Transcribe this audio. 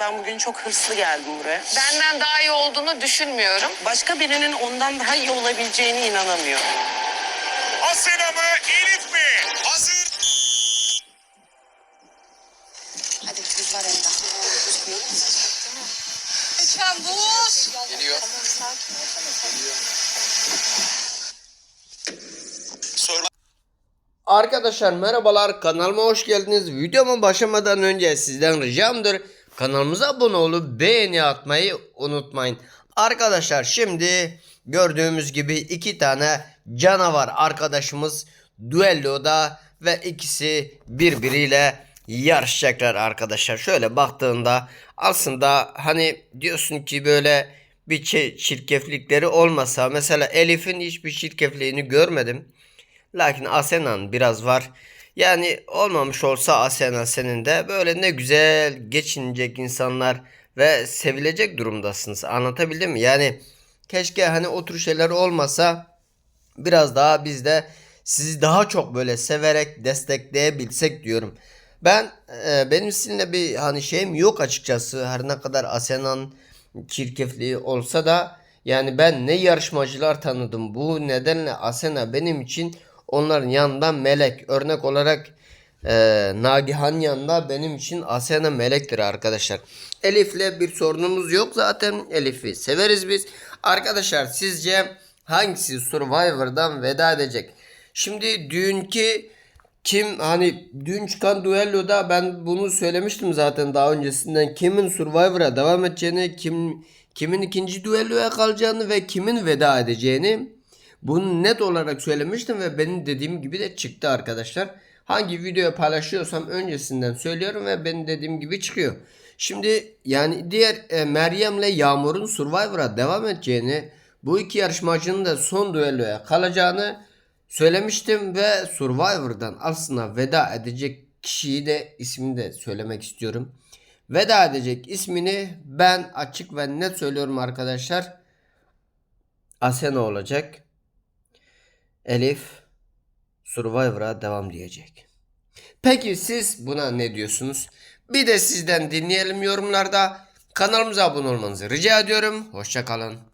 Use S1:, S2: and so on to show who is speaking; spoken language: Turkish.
S1: Ben bugün çok hırslı geldim buraya.
S2: Benden daha iyi olduğunu düşünmüyorum.
S1: Başka birinin ondan daha iyi olabileceğine inanamıyorum.
S3: Asena mı Elif mi? Hazır.
S2: Hadi kızlar Enda. Lütfen buz.
S4: Geliyor.
S3: Soru
S5: Arkadaşlar merhabalar kanalıma hoş geldiniz. Videoma başlamadan önce sizden ricamdır. Kanalımıza abone olup beğeni atmayı unutmayın. Arkadaşlar şimdi gördüğümüz gibi iki tane canavar arkadaşımız düelloda ve ikisi birbiriyle yarışacaklar arkadaşlar. Şöyle baktığında aslında hani diyorsun ki böyle bir çi- çirkeflikleri olmasa mesela Elif'in hiçbir çirkefliğini görmedim. Lakin Asena'nın biraz var. Yani olmamış olsa Asena senin de böyle ne güzel geçinecek insanlar ve sevilecek durumdasınız. Anlatabildim mi? Yani keşke hani o tür şeyler olmasa biraz daha biz de sizi daha çok böyle severek destekleyebilsek diyorum. Ben e, benim sizinle bir hani şeyim yok açıkçası. Her ne kadar Asena'nın çirkefliği olsa da yani ben ne yarışmacılar tanıdım. Bu nedenle Asena benim için onların yanından melek. Örnek olarak e, Nagihan yanında benim için Asena melektir arkadaşlar. Elif'le bir sorunumuz yok zaten. Elif'i severiz biz. Arkadaşlar sizce hangisi Survivor'dan veda edecek? Şimdi dünkü kim hani dün çıkan düelloda ben bunu söylemiştim zaten daha öncesinden kimin Survivor'a devam edeceğini, kim kimin ikinci düelloya kalacağını ve kimin veda edeceğini bunu net olarak söylemiştim ve benim dediğim gibi de çıktı arkadaşlar. Hangi videoyu paylaşıyorsam öncesinden söylüyorum ve benim dediğim gibi çıkıyor. Şimdi yani diğer e, Meryem'le Yağmur'un Survivor'a devam edeceğini, bu iki yarışmacının da son düelloya kalacağını söylemiştim ve Survivor'dan aslında veda edecek kişiyi de ismini de söylemek istiyorum. Veda edecek ismini ben açık ve net söylüyorum arkadaşlar. Asena olacak. Elif Survivor'a devam diyecek. Peki siz buna ne diyorsunuz? Bir de sizden dinleyelim yorumlarda. Kanalımıza abone olmanızı rica ediyorum. Hoşçakalın.